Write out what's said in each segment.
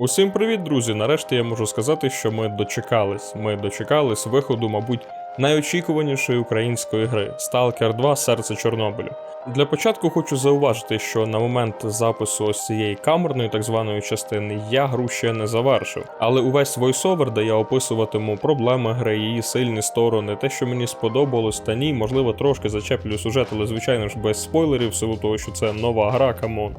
Усім привіт, друзі! Нарешті я можу сказати, що ми дочекались. Ми дочекались виходу, мабуть, найочікуванішої української гри Stalker 2 Серце Чорнобилю. Для початку хочу зауважити, що на момент запису ось цієї камерної так званої частини я гру ще не завершив, але увесь войсовер, де я описуватиму проблеми гри, її сильні сторони, те, що мені сподобалось, та ні, можливо, трошки зачеплю сюжет, але звичайно ж без спойлерів, в силу того, що це нова гра, камон.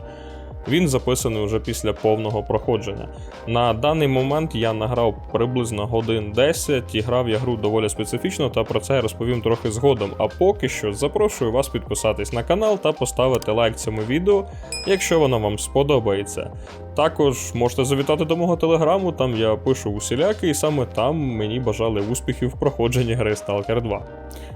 Він записаний уже після повного проходження. На даний момент я награв приблизно годин 10 і грав я гру доволі специфічно, та про це я розповім трохи згодом. А поки що запрошую вас підписатись на канал та поставити лайк цьому відео, якщо воно вам сподобається. Також можете завітати до мого телеграму, там я пишу усіляки, і саме там мені бажали успіхів в проходженні гри Stalker 2.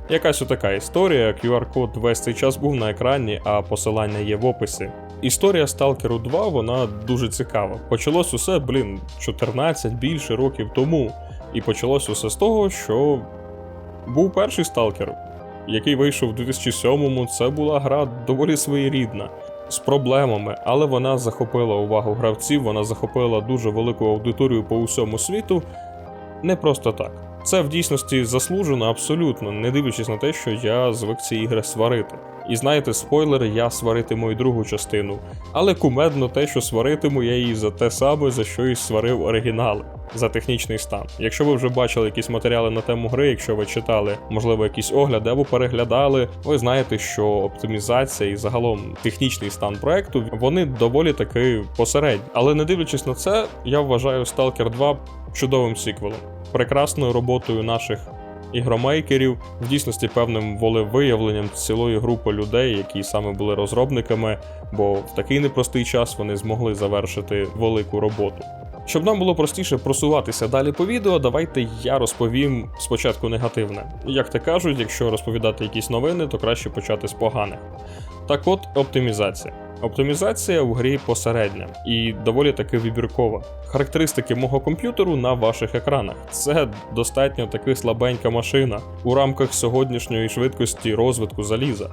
Якась отака історія, QR-код весь цей час був на екрані, а посилання є в описі. Історія Stalker 2 вона дуже цікава. Почалось усе, блін, 14 більше років тому. І почалось усе з того, що був перший Stalker, який вийшов у 2007-му. Це була гра доволі своєрідна. З проблемами, але вона захопила увагу гравців, вона захопила дуже велику аудиторію по усьому світу. Не просто так. Це в дійсності заслужено абсолютно, не дивлячись на те, що я звик ці ігри сварити. І знаєте, спойлер, я сваритиму і другу частину. Але кумедно те, що сваритиму я її за те саме, за що і сварив оригінали, за технічний стан. Якщо ви вже бачили якісь матеріали на тему гри, якщо ви читали, можливо, якісь огляди або переглядали, ви знаєте, що оптимізація і загалом технічний стан проекту вони доволі таки посередні. Але не дивлячись на це, я вважаю Stalker 2 чудовим сіквелом, прекрасною роботою наших ігромейкерів, в дійсності певним волевиявленням цілої групи людей, які саме були розробниками, бо в такий непростий час вони змогли завершити велику роботу. Щоб нам було простіше просуватися далі по відео, давайте я розповім спочатку негативне. Як то кажуть, якщо розповідати якісь новини, то краще почати з поганих. Так от, оптимізація. Оптимізація в грі посередня і доволі таки вибіркова. Характеристики мого комп'ютеру на ваших екранах. Це достатньо таки слабенька машина у рамках сьогоднішньої швидкості розвитку заліза.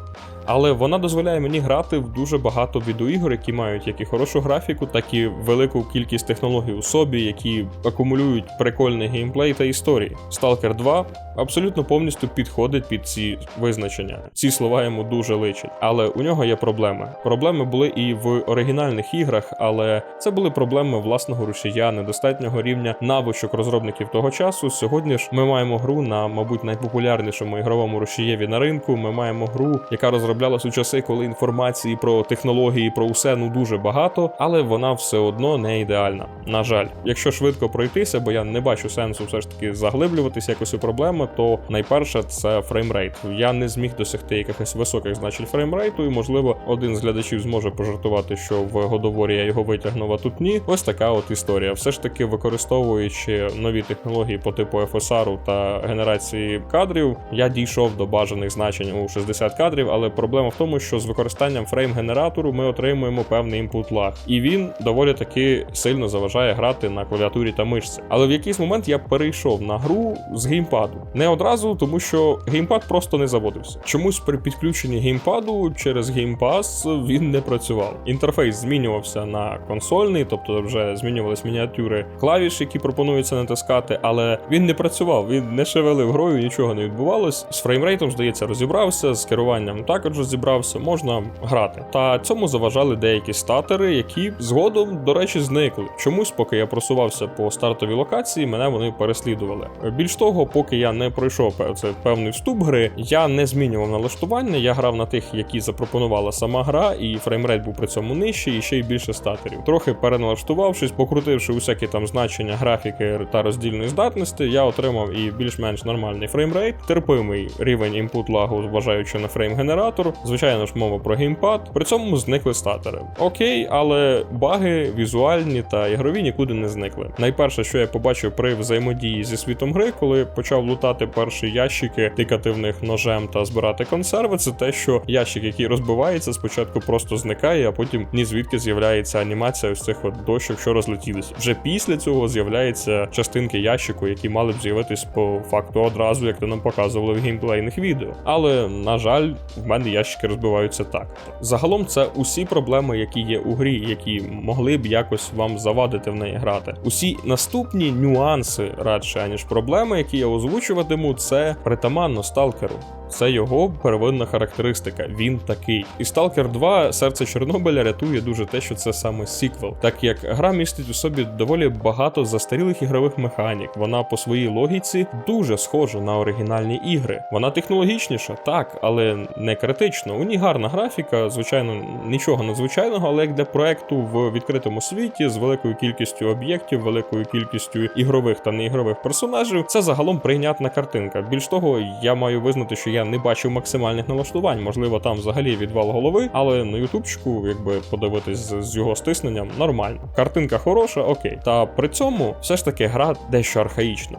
Але вона дозволяє мені грати в дуже багато відеоігор, які мають як і хорошу графіку, так і велику кількість технологій у собі, які акумулюють прикольний геймплей та історії. Stalker 2 абсолютно повністю підходить під ці визначення. Ці слова йому дуже личать. Але у нього є проблеми. Проблеми були і в оригінальних іграх, але це були проблеми власного рушія, недостатнього рівня навичок розробників того часу. Сьогодні ж ми маємо гру на, мабуть, найпопулярнішому ігровому рушієві на ринку. Ми маємо гру, яка розроблялась у часи, коли інформації про технології, про усе ну дуже багато, але вона все одно не ідеальна. На жаль, якщо швидко пройтися, бо я не бачу сенсу все ж таки заглиблюватися якось у проблеми, то найперше це фреймрейт. Я не зміг досягти якихось високих значень фреймрейту, і можливо один з глядачів зможе пожартувати, що в годоворі я його витягнув, а тут ні. Ось така от історія. Все ж таки, використовуючи нові технології по типу FSR та генерації кадрів, я дійшов до бажаних значень у 60 кадрів, але проблема в тому, що з використанням фрейм-генератору ми отримуємо певний імпут лаг, і він доволі таки сильно заважає грати на клавіатурі та мишці. Але в якийсь момент я перейшов на гру з геймпаду. Не одразу, тому що геймпад просто не заводився. Чомусь при підключенні геймпаду через геймпас він не працював. Інтерфейс змінювався на консольний, тобто вже змінювались мініатюри клавіш, які пропонується натискати, але він не працював, він не шевелив грою, нічого не відбувалось. З фреймрейтом, здається, розібрався, з керуванням також розібрався, можна грати. Та цьому заважали деякі статери, які згодом, до речі, зникли. Чомусь, поки я просувався по стартовій локації, мене вони переслідували. Більш того, поки я не пройшов це певний вступ гри, я не змінював налаштування, я грав на тих, які запропонувала сама гра, і фреймрейт був при цьому нижчий, і ще й більше статерів. Трохи переналаштувавшись, покрутивши усякі там значення графіки та роздільної здатності, я отримав і більш-менш нормальний фреймрейт, терпимий рівень імпут лагу, зважаючи на фрейм-генератор. Звичайно ж, мова про геймпад. При цьому зникли статери. Окей, але баги візуальні та ігрові нікуди не зникли. Найперше, що я побачив при взаємодії зі світом гри, коли почав лутати перші ящики, тикати в них ножем та збирати консерви, це те, що ящик, який розбивається, спочатку просто зникає. Зникає, а потім ні звідки з'являється анімація ось цих от дощок, що розлетілись. Вже після цього з'являються частинки ящику, які мали б з'явитись по факту одразу, як то нам показували в геймплейних відео. Але на жаль, в мене ящики розбиваються так. Загалом це усі проблеми, які є у грі, які могли б якось вам завадити в неї грати. Усі наступні нюанси радше аніж проблеми, які я озвучуватиму, це притаманно сталкеру. Це його первинна характеристика. Він такий. І Stalker 2 серце Чорнобиля рятує дуже те, що це саме сіквел, так як гра містить у собі доволі багато застарілих ігрових механік. Вона по своїй логіці дуже схожа на оригінальні ігри. Вона технологічніша, так, але не критично. У ній гарна графіка, звичайно, нічого надзвичайного, але як для проекту в відкритому світі з великою кількістю об'єктів, великою кількістю ігрових та неігрових персонажів, це загалом прийнятна картинка. Більш того, я маю визнати, що я не бачив максимальних налаштувань. Можливо, там взагалі відвал голови, але на ютубчику, якби подивитись з, з його стисненням, нормально. Картинка хороша, окей. Та при цьому все ж таки гра дещо архаїчна.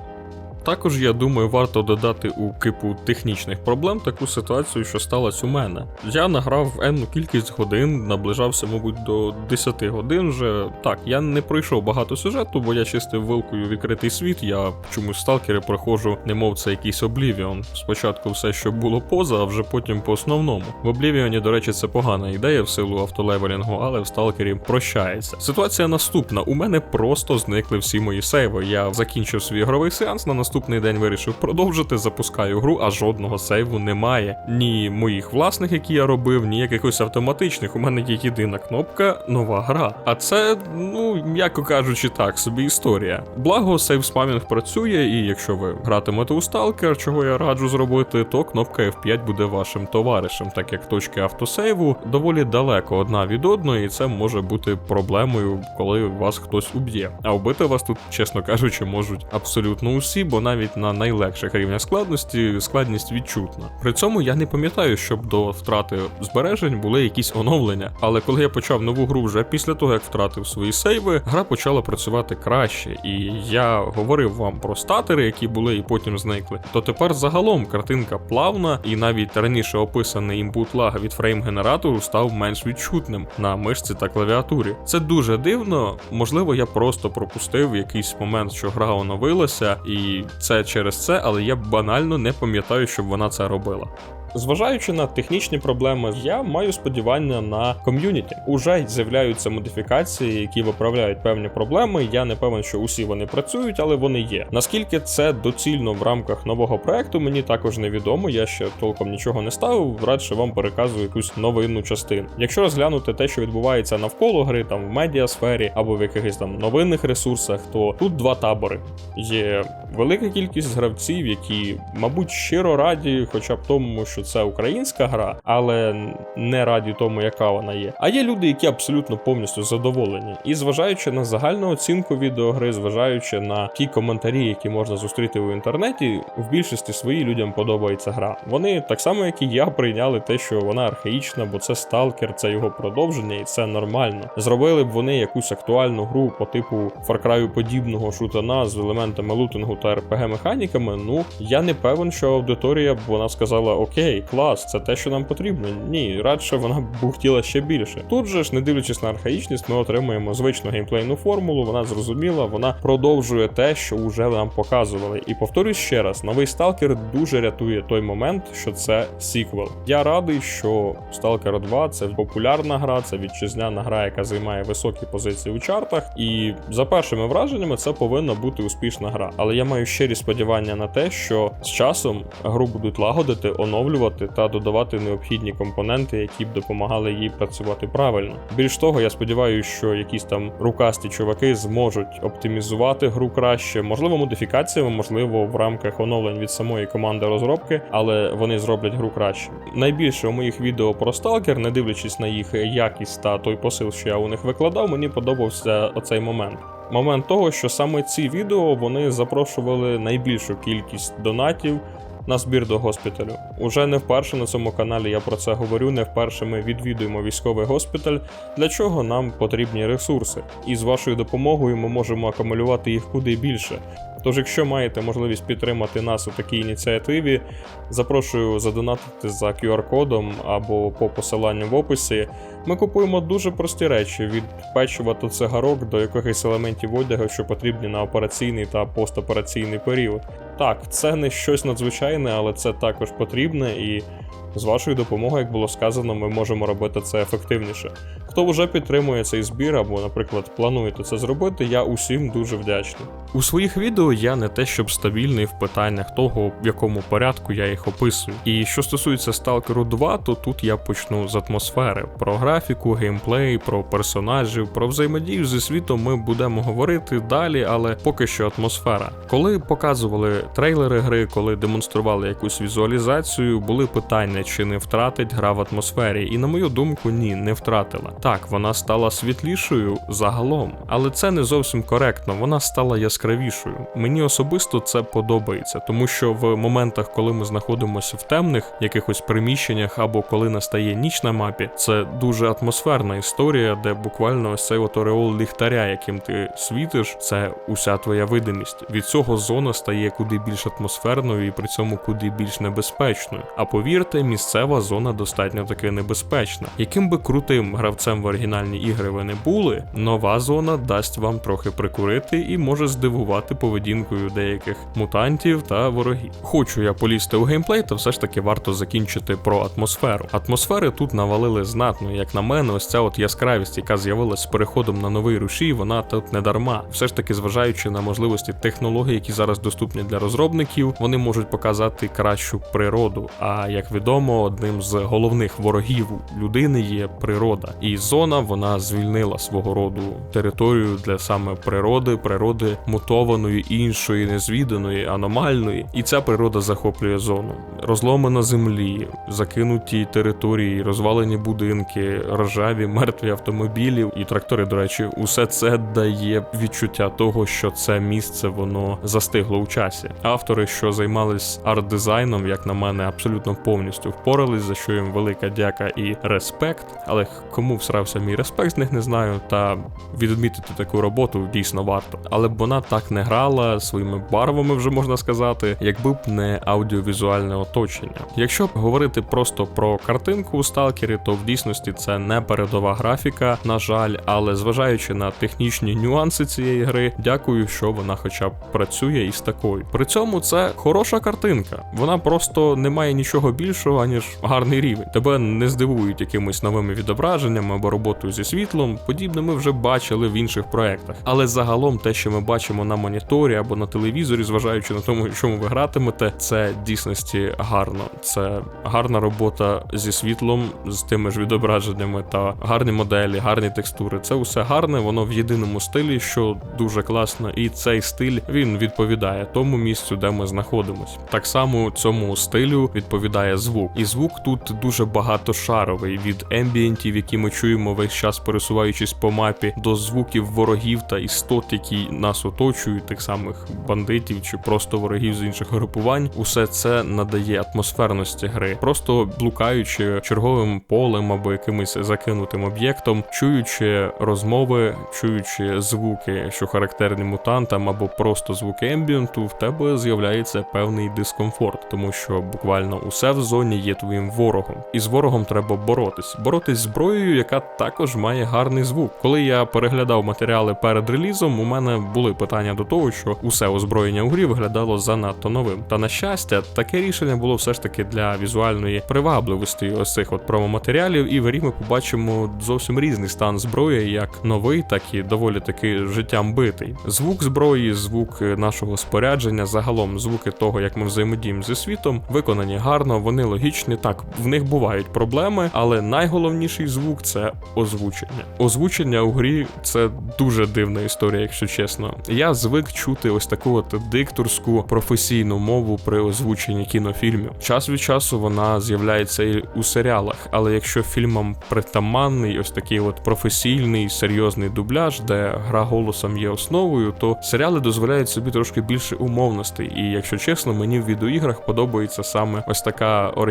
Також я думаю, варто додати у кипу технічних проблем таку ситуацію, що сталася у мене. Я награв енну кількість годин, наближався, мабуть, до 10 годин вже. Так, я не пройшов багато сюжету, бо я чистив вилкою відкритий світ. Я чомусь сталкери проходжу, немов це якийсь Облівіон. Спочатку все, що було поза, а вже потім по основному. В Облівіоні, до речі, це погана ідея в силу автолевелінгу, але в сталкері прощається. Ситуація наступна: у мене просто зникли всі мої сейви. Я закінчив свій ігровий сеанс на наступний день вирішив продовжити, запускаю гру, а жодного сейву немає. Ні моїх власних, які я робив, ні якихось автоматичних. У мене є єдина кнопка нова гра. А це, ну, м'яко кажучи, так, собі історія. Благо, сейв спамінг працює, і якщо ви гратимете у сталкер, чого я раджу зробити, то кнопка F5 буде вашим товаришем, так як точки автосейву доволі далеко одна від одної, і це може бути проблемою, коли вас хтось уб'є. А вбити вас тут, чесно кажучи, можуть абсолютно усі, бо навіть на найлегших рівнях складності складність відчутна. При цьому я не пам'ятаю, щоб до втрати збережень були якісь оновлення. Але коли я почав нову гру вже після того, як втратив свої сейви, гра почала працювати краще. І я говорив вам про статери, які були і потім зникли. То тепер загалом картинка плавна, і навіть раніше описаний імпут лаг від фрейм-генератору став менш відчутним на мишці та клавіатурі. Це дуже дивно. Можливо, я просто пропустив якийсь момент, що гра оновилася, і це через це, але я банально не пам'ятаю, щоб вона це робила. Зважаючи на технічні проблеми, я маю сподівання на ком'юніті. Уже з'являються модифікації, які виправляють певні проблеми. Я не певен, що усі вони працюють, але вони є. Наскільки це доцільно в рамках нового проекту, мені також невідомо. Я ще толком нічого не ставив. Радше вам переказую якусь новинну частину. Якщо розглянути те, що відбувається навколо гри, там в медіасфері або в якихось там новинних ресурсах, то тут два табори. Є велика кількість гравців, які, мабуть, щиро раді, хоча б тому, що це українська гра, але не раді тому, яка вона є. А є люди, які абсолютно повністю задоволені. І зважаючи на загальну оцінку відеогри, зважаючи на ті коментарі, які можна зустріти в інтернеті, в більшості своїй людям подобається гра. Вони так само, як і я, прийняли те, що вона архаїчна, бо це сталкер, це його продовження, і це нормально. Зробили б вони якусь актуальну гру по типу Far Cry подібного шутана з елементами лутингу та rpg механіками. Ну я не певен, що аудиторія б вона сказала Окей, клас, це те, що нам потрібно. Ні, радше вона бухтіла ще більше. Тут же ж, не дивлячись на архаїчність, ми отримуємо звичну геймплейну формулу, вона зрозуміла, вона продовжує те, що вже нам показували. І повторюсь ще раз, новий сталкер дуже рятує той момент, що це сіквел. Я радий, що Stalker 2 це популярна гра, це вітчизняна гра, яка займає високі позиції у чартах. І за першими враженнями це повинна бути успішна гра. Але я маю щирі сподівання на те, що з часом гру будуть лагодити, оновлювати та додавати необхідні компоненти, які б допомагали їй працювати правильно. Більш того, я сподіваюся, що якісь там рукасті чуваки зможуть оптимізувати гру краще, можливо, модифікаціями, можливо, в рамках оновлень від самої команди розробки, але вони зроблять гру краще. Найбільше у моїх відео про Stalker, не дивлячись на їх якість та той посил, що я у них викладав, мені подобався оцей момент. Момент того, що саме ці відео вони запрошували найбільшу кількість донатів на збір до госпіталю. Уже не вперше на цьому каналі я про це говорю, не вперше ми відвідуємо військовий госпіталь, для чого нам потрібні ресурси. І з вашою допомогою ми можемо акумулювати їх куди більше. Тож, якщо маєте можливість підтримати нас у такій ініціативі, запрошую задонатити за QR-кодом або по посиланню в описі. Ми купуємо дуже прості речі від печива та цигарок до якихось елементів одягу, що потрібні на операційний та постопераційний період. Так, це не щось надзвичайне, але це також потрібне і. З вашою допомогою, як було сказано, ми можемо робити це ефективніше. Хто вже підтримує цей збір або, наприклад, плануєте це зробити, я усім дуже вдячний. У своїх відео я не те, щоб стабільний в питаннях того, в якому порядку я їх описую. І що стосується Stalker 2, то тут я почну з атмосфери. Про графіку, геймплей, про персонажів, про взаємодію зі світом ми будемо говорити далі, але поки що атмосфера. Коли показували трейлери гри, коли демонстрували якусь візуалізацію, були питання, чи не втратить гра в атмосфері. І на мою думку, ні, не втратила. Так, вона стала світлішою загалом, але це не зовсім коректно. Вона стала яскравішою. Мені особисто це подобається, тому що в моментах, коли ми знаходимося в темних якихось приміщеннях або коли настає ніч на мапі, це дуже атмосферна історія, де буквально ось цей от ореол ліхтаря, яким ти світиш, це уся твоя видимість. Від цього зона стає куди більш атмосферною і при цьому куди більш небезпечною. А повірте, місцева зона достатньо таки небезпечна. Яким би крутим гравцем в оригінальні ігри ви не були, нова зона дасть вам трохи прикурити і може здивувати поведінкою деяких мутантів та ворогів. Хочу я полізти у геймплей, та все ж таки варто закінчити про атмосферу. Атмосфери тут навалили знатно, як на мене, ось ця от яскравість, яка з'явилась з переходом на новий рушій, вона тут не дарма. Все ж таки, зважаючи на можливості технологій, які зараз доступні для розробників, вони можуть показати кращу природу. А як відомо, одним з головних ворогів людини є природа. І зона вона звільнила свого роду територію для саме природи, природи мутованої, іншої, незвіданої, аномальної. І ця природа захоплює зону. Розломи на землі, закинуті території, розвалені будинки, ржаві, мертві автомобілі і трактори. До речі, усе це дає відчуття того, що це місце воно застигло у часі. Автори, що займались арт-дизайном, як на мене, абсолютно повністю впорались, за що їм велика дяка і респект. Але кому всрався мій респект, з них не знаю. Та відмітити таку роботу дійсно варто. Але б вона так не грала своїми барвами, вже можна сказати, якби б не аудіовізуальне оточення. Якщо б говорити просто про картинку у сталкері, то в дійсності це не передова графіка, на жаль, але зважаючи на технічні нюанси цієї гри, дякую, що вона хоча б працює із такою. При цьому це хороша картинка. Вона просто не має нічого більшого, аніж гарний рівень. Тебе не здивують якимись новими відображеннями або роботою зі світлом. Подібне ми вже бачили в інших проектах. Але загалом те, що ми бачимо на моніторі або на телевізорі, зважаючи на тому, чому ви гратимете, це дійсності гарно. Це гарна робота зі світлом, з тими ж відображеннями та гарні моделі, гарні текстури. Це усе гарне, воно в єдиному стилі, що дуже класно, і цей стиль він відповідає тому місцю, де ми знаходимося. Так само цьому стилю відповідає звук, і звук тут дуже багатошаровий від ембієнтів, які ми чуємо весь час пересуваючись по мапі, до звуків ворогів та істот, які нас оточують, тих самих бандитів чи просто ворогів з інших групувань. Усе це надає атмосферності гри, просто блукаючи черговим полем або якимось закинутим об'єктом, чуючи розмови, чуючи звуки, що характерні мутантам, або просто звуки ембієнту, в тебе з'являється певний дискомфорт, тому що буквально усе в зоні є твоїм ворогом, і з ворогом треба боротись. Боротись зброєю, яка також має гарний звук. Коли я переглядав матеріали перед релізом, у мене були питання до того, що усе озброєння у грі виглядало занадто новим. Та на щастя, таке рішення було все ж таки для візуальної привабливості ось цих от промоматеріалів, і в грі ми побачимо зовсім різний стан зброї, як новий, так і доволі таки життям битий. Звук зброї, звук нашого спорядження, загалом звуки того, як ми взаємодіємо зі світом, виконані гарно, вони логічні аналогічні. Так, в них бувають проблеми, але найголовніший звук це озвучення. Озвучення у грі це дуже дивна історія, якщо чесно. Я звик чути ось таку от дикторську професійну мову при озвученні кінофільмів. Час від часу вона з'являється і у серіалах, але якщо фільмам притаманний ось такий от професійний серйозний дубляж, де гра голосом є основою, то серіали дозволяють собі трошки більше умовностей. І якщо чесно, мені в відеоіграх подобається саме ось така оригінальна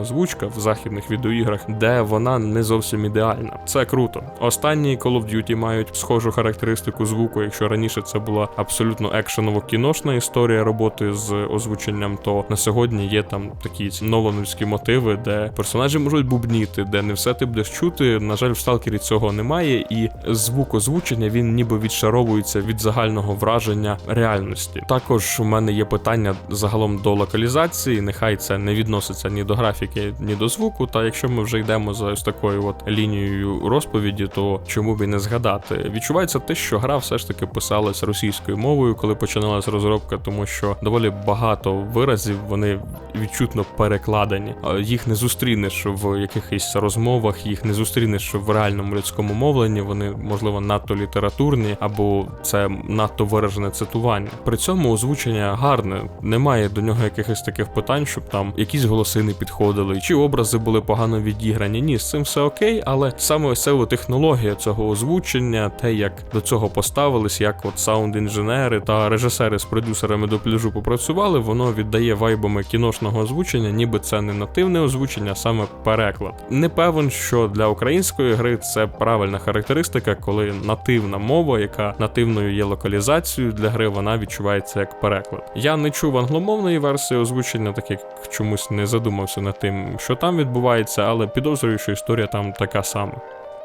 озвучка в західних відеоіграх, де вона не зовсім ідеальна. Це круто. Останні Call of Duty мають схожу характеристику звуку. Якщо раніше це була абсолютно екшеново кіношна історія роботи з озвученням, то на сьогодні є там такі нолановські мотиви, де персонажі можуть бубніти, де не все ти будеш чути. На жаль, в сталкері цього немає, і звук озвучення він ніби відшаровується від загального враження реальності. Також у мене є питання загалом до локалізації. Нехай це не відноситься ні до графіки, ні до звуку. Та якщо ми вже йдемо за ось такою от лінією розповіді, то чому б і не згадати? Відчувається те, що гра все ж таки писалась російською мовою, коли починалась розробка, тому що доволі багато виразів вони відчутно перекладені. Їх не зустрінеш в якихось розмовах, їх не зустрінеш в реальному людському мовленні. Вони можливо надто літературні або це надто виражене цитування. При цьому озвучення гарне, немає до нього якихось таких питань, щоб там якісь голоси не підходили, чи образи були погано відіграні. Ні, з цим все окей, але саме ось технологія цього озвучення, те, як до цього поставились, як от саунд-інженери та режисери з продюсерами до пляжу попрацювали, воно віддає вайбами кіношного озвучення, ніби це не нативне озвучення, а саме переклад. Не певен, що для української гри це правильна характеристика, коли нативна мова, яка нативною є локалізацією для гри, вона відчувається як переклад. Я не чув англомовної версії озвучення, так як чомусь не задумався над тим, що там відбувається, але підозрюю, що історія там така сама.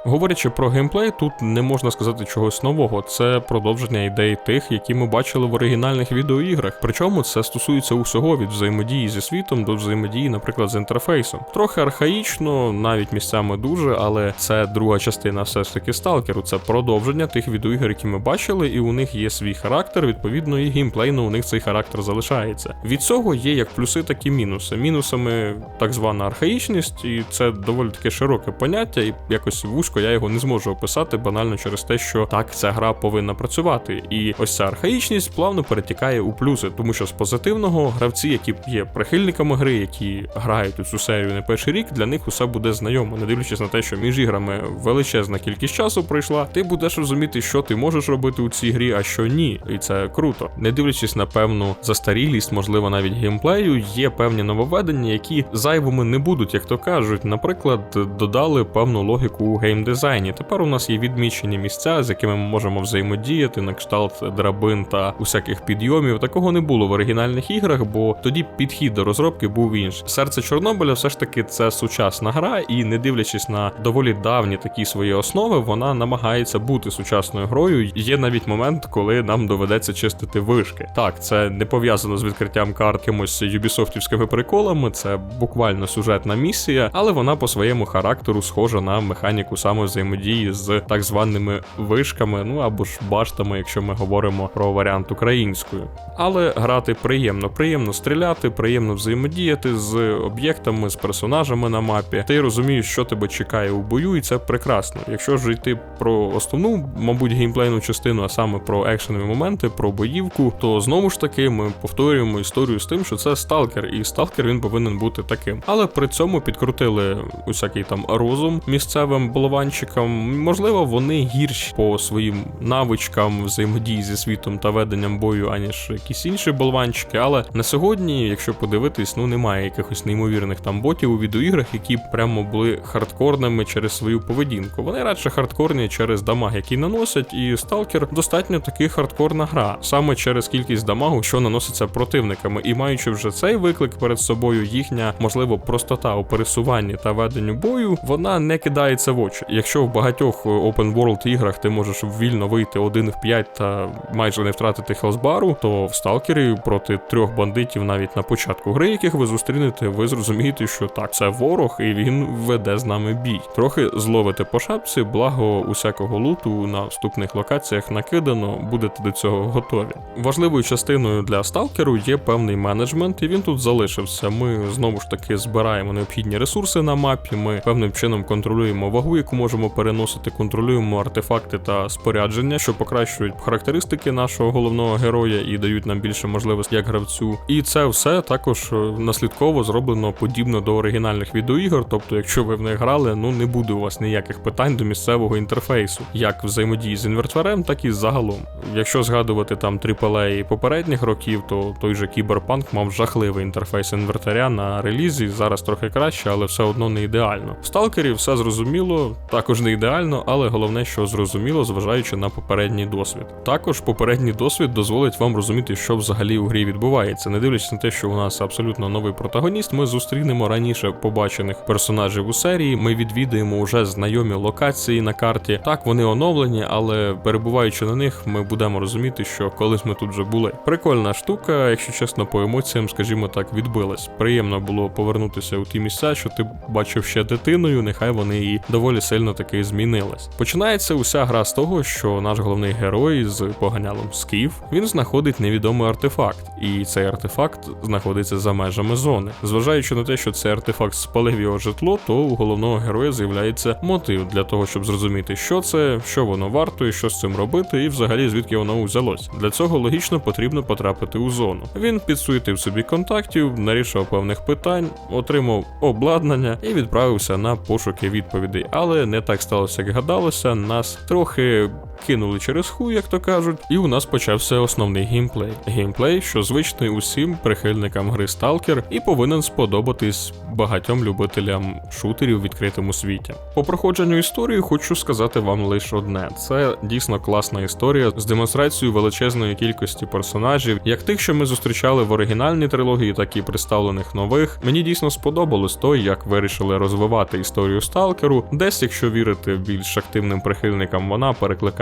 Говорячи про геймплей, тут не можна сказати чогось нового. Це продовження ідей тих, які ми бачили в оригінальних відеоіграх. Причому це стосується усього від взаємодії зі світом до взаємодії, наприклад, з інтерфейсом. Трохи архаїчно, навіть місцями дуже, але це друга частина все ж таки сталкеру. Це продовження тих відеоігр, які ми бачили, і у них є свій характер. Відповідно, і геймплейно у них цей характер залишається. Від цього є як плюси, так і мінуси. Мінусами так звана архаїчність, і це доволі таке широке поняття, і якось вузько я його не зможу описати банально через те, що так ця гра повинна працювати. І ось ця архаїчність плавно перетікає у плюси, тому що з позитивного гравці, які є прихильниками гри, які грають у цю серію не перший рік, для них усе буде знайомо, не дивлячись на те, що між іграми величезна кількість часу пройшла, ти будеш розуміти, що ти можеш робити у цій грі, а що ні. І це круто. Не дивлячись на певну застарілість, можливо, навіть геймплею, є певні нововведення, які зайвими не будуть, як то кажуть. Наприклад, додали певну логіку у геймдизайні. Тепер у нас є відмічені місця, з якими ми можемо взаємодіяти, на кшталт драбин та усяких підйомів. Такого не було в оригінальних іграх, бо тоді підхід до розробки був інший. Серце Чорнобиля все ж таки це сучасна гра, і не дивлячись на доволі давні такі свої основи, вона намагається бути сучасною грою. Є навіть момент, коли нам доведеться чистити вишки. Так, це не пов'язано з відкриттям карт якимось юбісофтівськими приколами, це буквально сюжетна місія, але вона по своєму характеру схожа на механіку саме взаємодії з так званими вишками, ну або ж баштами, якщо ми говоримо про варіант українською. Але грати приємно, приємно стріляти, приємно взаємодіяти з об'єктами, з персонажами на мапі. Ти розумієш, що тебе чекає у бою, і це прекрасно. Якщо ж йти про основну, мабуть, геймплейну частину, а саме про екшенові моменти, про боївку, то знову ж таки ми повторюємо історію з тим, що це сталкер, і сталкер він повинен бути таким. Але при цьому підкрутили усякий там розум місцевим болванчикам. Можливо, вони гірші по своїм навичкам взаємодії зі світом та веденням бою, аніж якісь інші болванчики. Але на сьогодні, якщо подивитись, ну немає якихось неймовірних там ботів у відеоіграх, які прямо були хардкорними через свою поведінку. Вони радше хардкорні через дамаг, який наносять, і сталкер достатньо таки хардкорна гра, саме через кількість дамагу, що наноситься противниками, і маючи вже цей виклик перед собою, їхня можливо простота у пересуванні та веденню бою, вона не кидається в очі. Якщо в багатьох open world іграх ти можеш вільно вийти один в 5 та майже не втратити хелсбару, то в сталкері проти трьох бандитів навіть на початку гри, яких ви зустрінете, ви зрозумієте, що так, це ворог, і він веде з нами бій. Трохи зловите по шапці, благо усякого луту на вступних локаціях накидано, будете до цього готові. Важливою частиною для сталкеру є певний менеджмент, і він тут залишився. Ми знову ж таки збираємо необхідні ресурси на мапі. Ми певним чином контролюємо вагу, яку можемо переносити, контролюємо артефакти та спорядження, що покращують характеристики нашого головного героя і дають нам більше можливостей як гравцю. І це все також е, наслідково зроблено подібно до оригінальних відеоігор. Тобто, якщо ви в них грали, ну не буде у вас ніяких питань до місцевого інтерфейсу, як взаємодії з інвертарем, так і загалом. Якщо згадувати там AAA попередніх років, то той же Кіберпанк мав жахливий інтерфейс інвертаря на релізі. Зараз трохи краще, але все одно не ідеально. В сталкері все зрозуміло, також не ідеально, але головне, що зрозуміло, зважаючи на попередній досвід. Також попередній досвід дозволить вам розуміти, що взагалі у грі відбувається. Не дивлячись на те, що у нас абсолютно новий протагоніст, ми зустрінемо раніше побачених персонажів у серії. Ми відвідаємо уже знайомі локації на карті. Так, вони оновлені, але перебуваючи на них, ми будемо розуміти, що колись ми тут вже були. Прикольна штука, якщо чесно, по емоціям, скажімо так, відбилась. Приємно було повернутися у ті місця, що ти бачив ще дитиною. Нехай вони і доволі сильно таки змінились. Починається уся гра з того, що наш головний герой з поганялом Скіф він знаходить невідомий артефакт, і цей артефакт знаходиться за межами зони. Зважаючи на те, що цей артефакт спалив його житло, то у головного героя з'являється мотив для того, щоб зрозуміти, що це, що воно вартує, що з цим робити, і взагалі звідки воно взялось. Для цього логічно потрібно потрапити у зону. Він підсуетив собі контактів, нарішав певних питань, отримав обладнання і відправився на пошуки відповідей. Але не так сталося, як гадалося. Нас трохи кинули через ху, як то кажуть, і у нас почався основний геймплей. Геймплей, що звичний усім прихильникам гри Stalker і повинен сподобатись багатьом любителям шутерів в відкритому світі. По проходженню історії хочу сказати вам лише одне: це дійсно класна історія з демонстрацією величезної кількості персонажів, як тих, що ми зустрічали в оригінальній трилогії, так і представлених нових. Мені дійсно сподобалось то, як вирішили розвивати історію сталкеру. Десь, якщо вірити більш активним прихильникам, вона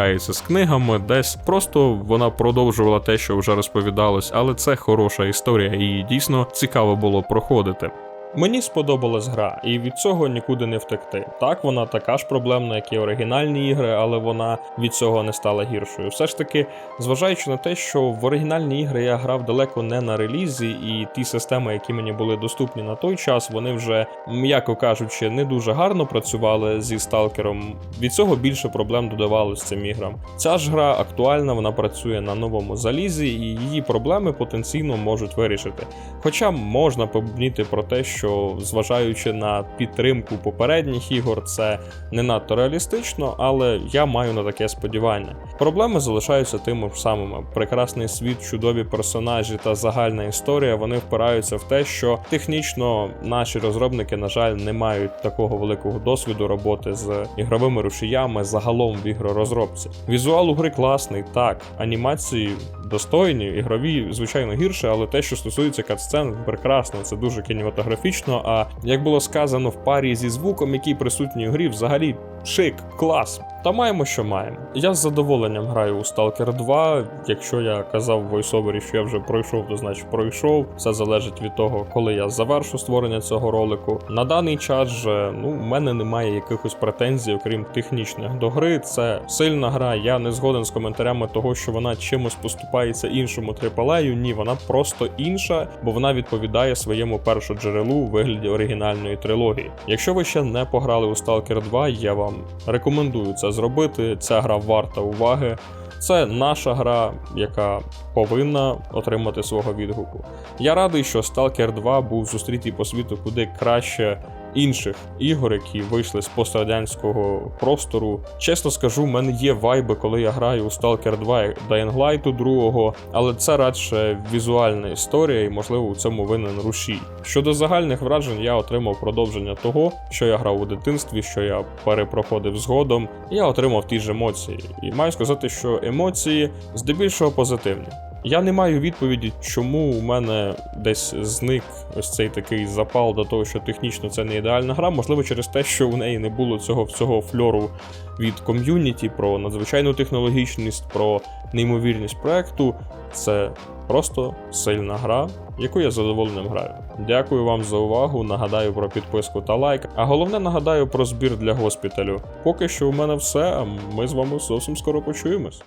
перекликається з книгами, десь просто вона продовжувала те, що вже розповідалось, але це хороша історія, і дійсно цікаво було проходити. Мені сподобалась гра, і від цього нікуди не втекти. Так, вона така ж проблемна, як і оригінальні ігри, але вона від цього не стала гіршою. Все ж таки, зважаючи на те, що в оригінальні ігри я грав далеко не на релізі, і ті системи, які мені були доступні на той час, вони вже, м'яко кажучи, не дуже гарно працювали зі сталкером. Від цього більше проблем додавалось цим іграм. Ця ж гра актуальна, вона працює на новому залізі, і її проблеми потенційно можуть вирішити. Хоча можна побніти про те, що що зважаючи на підтримку попередніх ігор, це не надто реалістично, але я маю на таке сподівання. Проблеми залишаються тими ж самими: прекрасний світ, чудові персонажі та загальна історія. Вони впираються в те, що технічно наші розробники, на жаль, не мають такого великого досвіду роботи з ігровими рушіями загалом в ігророзробці. Візуал у гри класний, так, анімації достойні, ігрові, звичайно, гірше, але те, що стосується катсцен, прекрасно, це дуже кінематографічно. А як було сказано в парі зі звуком, який присутній у грі, взагалі шик, клас. Та маємо, що маємо. Я з задоволенням граю у Stalker 2. Якщо я казав в войсовері, що я вже пройшов, то значить пройшов. Все залежить від того, коли я завершу створення цього ролику. На даний час же ну, в мене немає якихось претензій, окрім технічних до гри. Це сильна гра. Я не згоден з коментарями того, що вона чимось поступається іншому AAA. Ні, вона просто інша, бо вона відповідає своєму першоджерелу у вигляді оригінальної трилогії. Якщо ви ще не пограли у Stalker 2, я вам рекомендую це зробити. Ця гра варта уваги. Це наша гра, яка повинна отримати свого відгуку. Я радий, що Stalker 2 був зустрітий по світу куди краще інших ігор, які вийшли з пострадянського простору. Чесно скажу, в мене є вайби, коли я граю у Stalker 2 Dying Light 2, але це радше візуальна історія, і можливо у цьому винен рушій. Щодо загальних вражень, я отримав продовження того, що я грав у дитинстві, що я перепроходив згодом. Я отримав ті ж емоції, і маю сказати, що емоції здебільшого позитивні. Я не маю відповіді, чому у мене десь зник ось цей такий запал до того, що технічно це не ідеальна гра. Можливо, через те, що у неї не було цього всього фльору від ком'юніті, про надзвичайну технологічність, про неймовірність проекту. Це просто сильна гра, яку я з задоволенням граю. Дякую вам за увагу. Нагадаю про підписку та лайк. А головне нагадаю про збір для госпіталю. Поки що у мене все, а ми з вами зовсім скоро почуємось.